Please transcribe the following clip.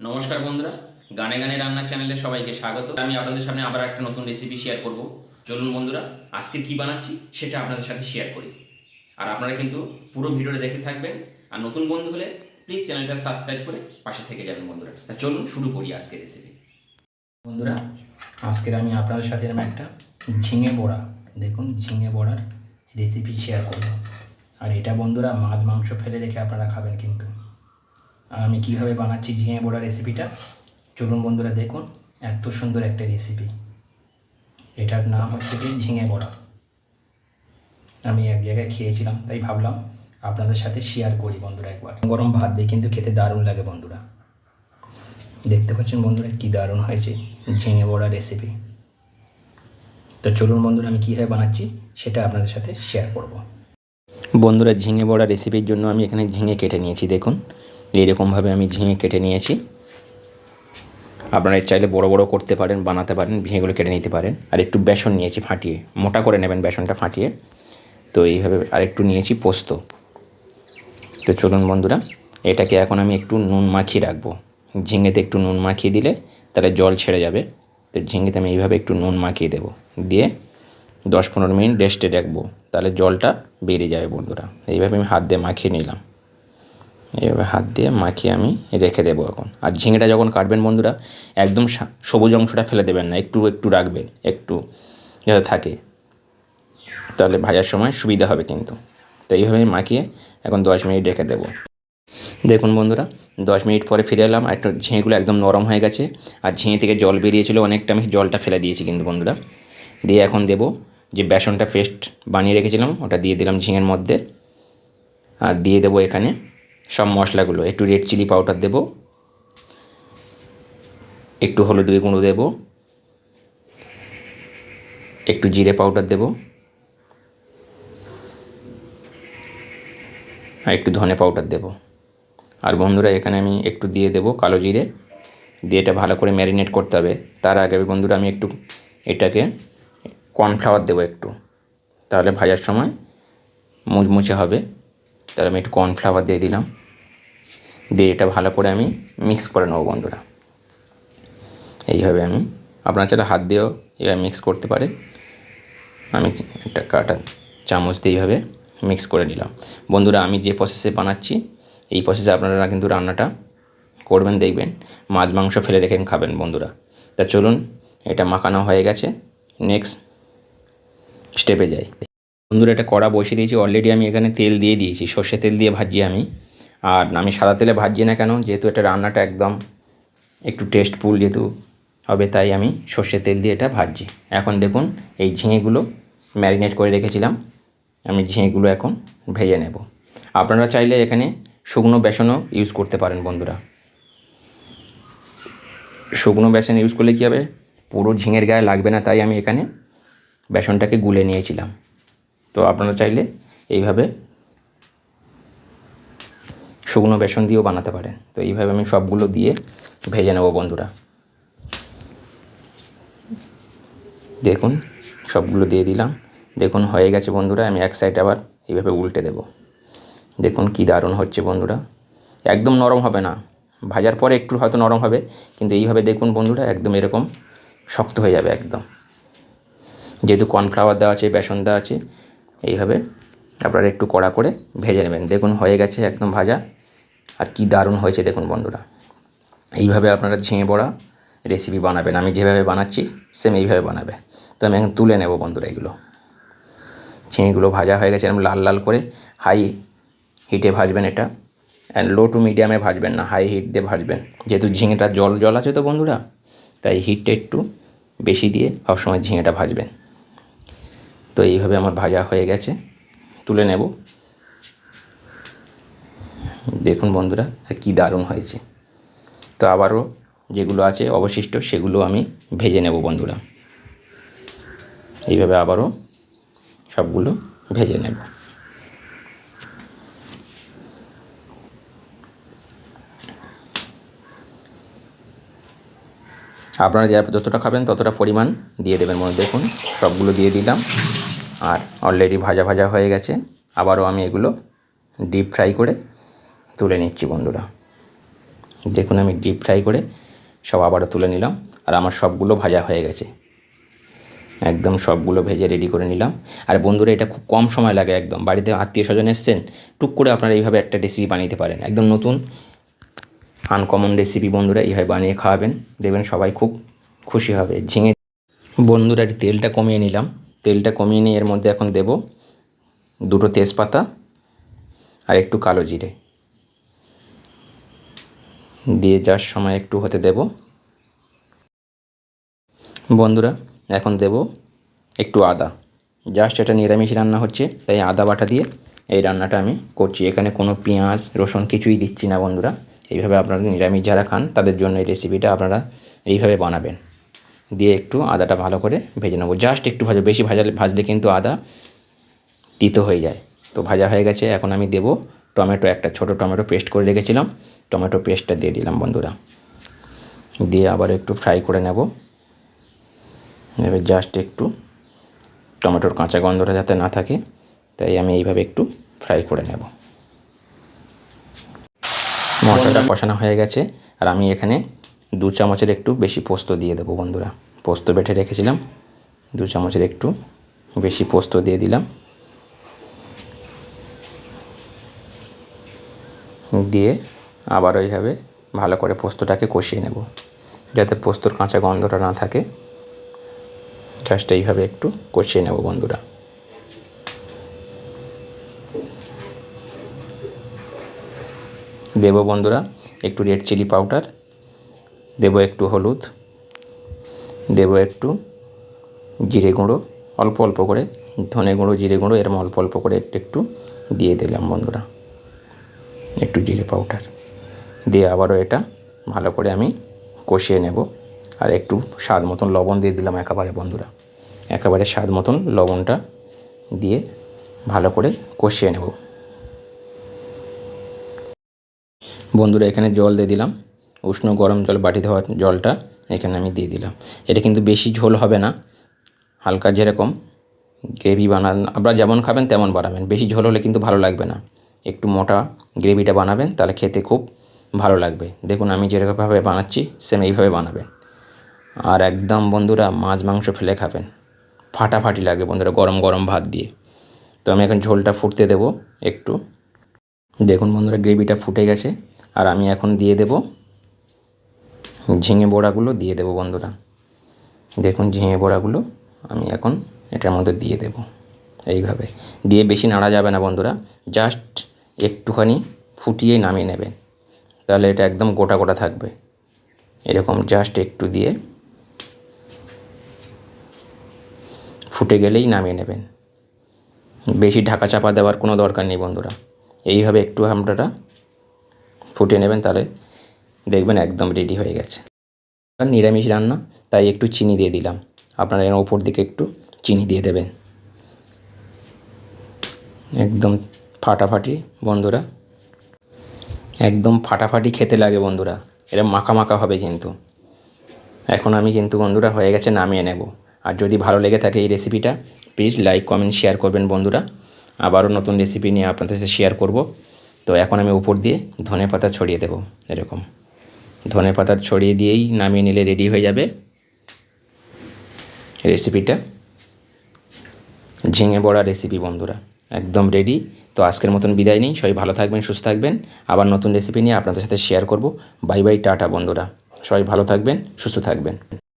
নমস্কার বন্ধুরা, গানে গানে রান্নার চ্যানেলে সবাইকে স্বাগত। আমি আপনাদের সামনে আবার একটা নতুন রেসিপি শেয়ার করব। চলুন বন্ধুরা, আজকে কি বানাচ্ছি সেটা আপনাদের সাথে শেয়ার করি। আর আপনারা কিন্তু পুরো ভিডিওটা দেখে থাকবেন। আর নতুন বন্ধু হলে প্লিজ চ্যানেলটা সাবস্ক্রাইব করে পাশে থেকে যাবেন বন্ধুরা। তা চলুন শুরু করি আজকের রেসিপি বন্ধুরা, আজকের আমি আপনাদের সাথে এরকম একটা ঝিঙে বড়া, দেখুন ঝিঙে বড়ার রেসিপি শেয়ার করব। আর এটা বন্ধুরা মাছ মাংস ফেলে রেখে আপনারা খাবেন কিন্তু। আমি কীভাবে বানাচ্ছি ঝিঙে বড়া রেসিপিটা চলুন বন্ধুরা দেখুন, এত সুন্দর একটা রেসিপি এটার নাম হচ্ছে কি? ঝিঙে বড়া। আমি এক জায়গায় খেয়েছিলাম, তাই ভাবলাম আপনাদের সাথে শেয়ার করি বন্ধুরা একবার। গরম ভাত দিয়ে কিন্তু খেতে দারুণ লাগে বন্ধুরা। দেখতে পাচ্ছেন বন্ধুরা কী দারুণ হয়েছে ঝিঙে বড়া রেসিপি তো চলুন বন্ধুরা আমি কীভাবে বানাচ্ছি সেটা আপনাদের সাথে শেয়ার করব। বন্ধুরা ঝিঙে বড়া রেসিপির জন্য আমি এখানে ঝিঙে কেটে নিয়েছি, দেখুন। এইরকমভাবে আমি ঝিঙে কেটে নিয়েছি। আপনারা চাইলে বড় বড় করতে পারেন, বানাতে পারেন, ঝিঙেগুলো কেটে নিতে পারেন। আর একটু বেসন নিয়েছি ফাটিয়ে, মোটা করে নেবেন বেসনটা ফাটিয়ে। তো এইভাবে আর একটু নিয়েছি পোস্ত। তো চলুন বন্ধুরা, এটাকে এখন আমি একটু নুন মাখিয়ে রাখব। ঝিঙেতে একটু নুন মাখিয়ে দিলে তাহলে জল ছেড়ে যাবে। তো ঝিঙেতে আমি এইভাবে একটু নুন মাখিয়ে দেবো। দিয়ে দশ পনেরো মিনিট রেস্টে রাখব। তাহলে জলটা বেরিয়ে যাবে বন্ধুরা। এইভাবে আমি হাত দিয়ে মাখিয়ে নিলাম। এইভাবে হাত দিয়ে মাখিয়ে আমি রেখে দেবো এখন। আর ঝিঙেটা যখন কাটবেন বন্ধুরা, একদম সবুজ অংশটা ফেলে দেবেন না, একটু একটু রাখবেন, একটু যাতে থাকে। তাহলে ভাজার সময় সুবিধা হবে কিন্তু। তো এইভাবে মাখিয়ে এখন দশ মিনিট রেখে দেবো। দেখুন বন্ধুরা, দশ মিনিট পরে ফিরে এলাম একটু ঝিঙেগুলো একদম নরম হয়ে গেছে, আর ঝিঙে থেকে জল বেরিয়েছিল, অনেকটা আমি জলটা ফেলে দিয়েছি কিন্তু বন্ধুরা। দিয়ে এখন দেব যে বেসনটা পেস্ট বানিয়ে রেখেছিলাম, ওটা দিয়ে দিলাম ঝিঙের মধ্যে। আর দিয়ে দেবো এখানে সব মশলাগুলো, একটু রেড চিলি পাউডার দেবো, একটু হলুদ গুঁড়ো দেবো, একটু জিরে পাউডার দেবো, আর একটু ধনে পাউডার দেবো। আর বন্ধুরা, এখানে আমি একটু দিয়ে দেবো কালো জিরে, দিয়ে এটা ভালো করে ম্যারিনেট করতে হবে। তার আগে বন্ধুরা, আমি একটু এটাকে কর্নফ্লাওয়ার দেবো একটু। তাহলে ভাজার সময় মুচমুচে হবে। তাহলে আমি একটু কর্নফ্লাওয়ার দিয়ে দিলাম। দিয়ে এটা ভালো করে আমি মিক্স করে নেব বন্ধুরা। এইভাবে আমি, আপনার চাইলে হাত দিয়েও এভাবে মিক্স করতে পারে আমি একটা কাটা চামচ দিয়ে এইভাবে মিক্স করে নিলাম। বন্ধুরা, আমি যে প্রসেসে বানাচ্ছি, এই প্রসেসে আপনারা কিন্তু রান্নাটা করবেন, দেখবেন। মাছ, মাংস ফেলে রেখে খাবেন বন্ধুরা। তা চলুন, এটা মাখানো হয়ে গেছে। নেক্সট স্টেপে যাই। বন্ধুরা এটা কড়া বসিয়ে দিয়েছি। অলরেডি আমি এখানে তেল দিয়ে দিয়েছি। সর্ষে তেল দিয়ে ভাজি আমি। আর আমি সাদা তেলে ভাজি না কেন, যেহেতু এটা রান্নাটা একদম একটু টেস্টফুল যেহেতু হবে, তাই আমি সর্ষের তেল দিয়ে এটা ভাজছি। এখন দেখুন, এই ঝিঙেগুলো ম্যারিনেট করে রেখেছিলাম। আমি ঝিঙেগুলো এখন ভেজে নেব। আপনারা চাইলে এখানে শুকনো বেসনও ইউজ করতে পারেন বন্ধুরা। শুকনো বেসন ইউজ করলে কী হবে? পুরো ঝিঙের গায়ে লাগবে না, তাই আমি এখানে বেসনটাকে গুলে নিয়েছিলাম। তো আপনারা চাইলে এইভাবে শুকনো বেসন দিয়েও বানাতে পারেন। তো এইভাবে আমি সবগুলো দিয়ে ভেজে নেব বন্ধুরা। দেখুন, সবগুলো দিয়ে দিলাম। দেখুন, হয়ে গেছে বন্ধুরা, আমি এক সাইড আবার এইভাবে উল্টে দেব। দেখুন কি দারুণ হচ্ছে বন্ধুরা। একদম নরম হবে না। ভাজার পরে একটু হয়তো নরম হবে, কিন্তু এইভাবে দেখুন বন্ধুরা, একদম এরকম শক্ত হয়ে যাবে একদম। যেহেতু কর্নফ্লাওয়ার দেওয়া আছে, বেসন দেওয়া আছে এইভাবে আপনারা একটু কড়া করে ভেজে নেবেন। দেখুন, হয়ে গেছে একদম ভাজা। আর কি দারুণ হয়েছে দেখুন বন্ধুরা। এইভাবে আপনারা ঝিঙে বড়া রেসিপি বানাবেন। আমি যেভাবে বানাচ্ছি সেম এইভাবে বানাবে। তো আমি এখন তুলে নেব বন্ধুরা এগুলো। ঝিঙেগুলো ভাজা হয়ে গেছে, এরকম লাল লাল করে হাই হিটে ভাজবেন এটা। অ্যান্ড লো টু মিডিয়ামে ভাজবেন না হাই হিট দিয়ে ভাজবেন। যেহেতু ঝিঙেটা জল জল আছে তো বন্ধুরা, তাই হিটটা একটু বেশি দিয়ে সবসময় ঝিঙেটা ভাজবেন। তো এইভাবে আমার ভাজা হয়ে গেছে। তুলে নেব। দেখুন বন্ধুরা আর কী দারুণ হয়েছে। তো আবারও যেগুলো আছে অবশিষ্ট সেগুলো আমি ভেজে নেব বন্ধুরা। এইভাবে আবারও সবগুলো ভেজে নেব। আপনারা যা যতটা খাবেন, ততটা পরিমাণ দিয়ে দেবেন। মনে দেখুন, সবগুলো দিয়ে দিলাম। আর অলরেডি ভাজা ভাজা হয়ে গেছে। আবারও আমি এগুলো ডিপ ফ্রাই করে তুলে নিচ্ছি, বন্ধুরা। দেখুন, আমি ডিপ ফ্রাই করে সব আবারও তুলে নিলাম। আর আমার সবগুলো ভাজা হয়ে গেছে। একদম সবগুলো ভেজে রেডি করে নিলাম। আর বন্ধুরা, এটা খুব কম সময় লাগে একদম। বাড়িতে আত্মীয় স্বজন এসছেন, টুক করে আপনারা এইভাবে একটা রেসিপি বানিয়ে পারেন। একদম নতুন আনকমন রেসিপি বন্ধুরা, এইভাবে বানিয়ে খাওয়াবেন। দেখবেন সবাই খুব খুশি হবে। ঝিঙে বন্ধুরা তেলটা কমিয়ে নিলাম। তেলটা কমিয়ে নিয়ে এর মধ্যে এখন দেব দুটো তেজপাতা আর একটু কালো জিরে। দিয়ে যার সময় একটু হতে দেব। বন্ধুরা, এখন দেব একটু আদা। জাস্ট এটা নিরামিষ রান্না হচ্ছে, তাই আদা বাটা দিয়ে এই রান্নাটা আমি করছি। এখানে কোনো পেঁয়াজ, রসুন কিছুই দিচ্ছি না বন্ধুরা। এইভাবে আপনারা নিরামিষ যারা খান, তাদের জন্য এই রেসিপিটা আপনারা এইভাবে বানাবেন। দিয়ে একটু আদাটা ভালো করে ভেজে নেব। জাস্ট একটু ভাজা, বেশি ভাজালে ভাজলে কিন্তু আদা তিতো হয়ে যায়। তো ভাজা হয়ে গেছে, এখন আমি দেব টমেটো একটা। ছোট টমেটো পেস্ট করে রেখেছিলাম। টমেটো পেস্টটা দিয়ে দিলাম বন্ধুরা। দিয়ে আবার একটু ফ্রাই করে নেব। এবার জাস্ট একটু টমেটোর কাঁচা গন্ধটা যাতে না থাকে, তাই আমি এইভাবে একটু ফ্রাই করে নেব। মশলাটা কষানো হয়ে গেছে। আর আমি এখানে দু চামচের একটু বেশি পোস্ত দিয়ে দেবো বন্ধুরা। পোস্ত বেটে রেখেছিলাম। দু চামচের একটু বেশি পোস্ত দিয়ে দিলাম। দিয়ে আবার ওইভাবে ভালো করে পোস্তটাকে কষিয়ে নেব। যাতে পোস্তর কাঁচা গন্ধটা না থাকে। জাস্ট এইভাবে একটু কষিয়ে নেব বন্ধুরা। দেব বন্ধুরা, একটু রেড চিলি পাউডার দেব একটু হলুদ, দেব একটু জিরে গুঁড়ো, অল্প অল্প করে, ধনে গুঁড়ো, জিরে গুঁড়ো, এরম অল্প অল্প করে একটু একটু দিয়ে দিলাম বন্ধুরা, একটু জিরে পাউডার দিয়ে আবারও এটা ভালো করে আমি কষিয়ে নেব, আর একটু স্বাদ মতন লবণ দিয়ে দিলাম একেবারে বন্ধুরা, একেবারে স্বাদ মতন লবণটা দিয়ে ভালো করে কষিয়ে নেব। বন্ধুরা, এখানে জল দিয়ে দিলাম। উষ্ণ গরম জল, বাটি ধোয়ার জলটা এখানে আমি দিয়ে দিলাম। এটা কিন্তু বেশি ঝোল হবে না, হালকা যেরকম গ্রেভি বানান, আপনারা যেমন খাবেন তেমন বানাবেন। বেশি ঝোল হলে কিন্তু ভালো লাগবে না। একটু মোটা গ্রেভিটা বানাবেন, তাহলে খেতে খুব ভালো লাগবে। দেখুন, আমি যেরকমভাবে বানাচ্ছি সেম এইভাবে বানাবেন। আর একদম বন্ধুরা, মাছ, মাংস ফেলে খাবেন। ফাটাফাটি লাগে বন্ধুরা, গরম গরম ভাত দিয়ে। তো আমি এখন ঝোলটা ফুটতে দেব একটু। দেখুন বন্ধুরা, গ্রেভিটা ফুটে গেছে। আর আমি এখন দিয়ে দেব ঝিঙে বড়াগুলো, দিয়ে দেব বন্ধুরা। দেখুন ঝিঙে বড়াগুলো আমি এখন এটার মধ্যে দিয়ে দেব এইভাবে। দিয়ে বেশি নাড়া যাবে না বন্ধুরা জাস্ট একটুখানি ফুটিয়ে নামিয়ে নেবেন। তাহলে এটা একদম গোটা গোটা থাকবে। এরকম জাস্ট একটু দিয়ে ফুটে গেলেই নামিয়ে নেবেন। বেশি ঢাকা চাপা দেওয়ার কোনো দরকার নেই বন্ধুরা। এইভাবে একটু আপনারা ফুটিয়ে নেবেন, তাহলে দেখবেন একদম রেডি হয়ে গেছে। আর নিরামিষ রান্না, তাই একটু চিনি দিয়ে দিলাম। আপনারা এর ওপর দিকে একটু চিনি দিয়ে দেবেন। একদম ফাটাফাটি, বন্ধুরা। একদম ফাটাফাটি খেতে লাগে, বন্ধুরা। এটা মাখা মাখা হবে কিন্তু। এখন আমি কিন্তু, বন্ধুরা, হয়ে গেছে, নামিয়ে নেব। আর যদি ভালো লেগে থাকে এই রেসিপিটা প্লিজ লাইক কমেন্ট শেয়ার করবেন, বন্ধুরা। আবারও নতুন রেসিপি নিয়ে আপনাদের সাথে শেয়ার করব। তো এখন আমি উপর দিয়ে ধনে পাতা ছড়িয়ে দেব, এরকম। ধনে পাতা ছড়িয়ে দিয়েই নামিয়ে নিলে রেডি হয়ে যাবে রেসিপিটা। ঝিঙে বড়া রেসিপি, বন্ধুরা, একদম রেডি। তো আজকের মতন বিদায় নিই, সবাই ভালো থাকবেন, সুস্থ থাকবেন। আবার নতুন রেসিপি নিয়ে আপনাদের সাথে শেয়ার করব। বাই বাই, টাটা, বন্ধুরা। সবাই ভালো থাকবেন, সুস্থ থাকবেন।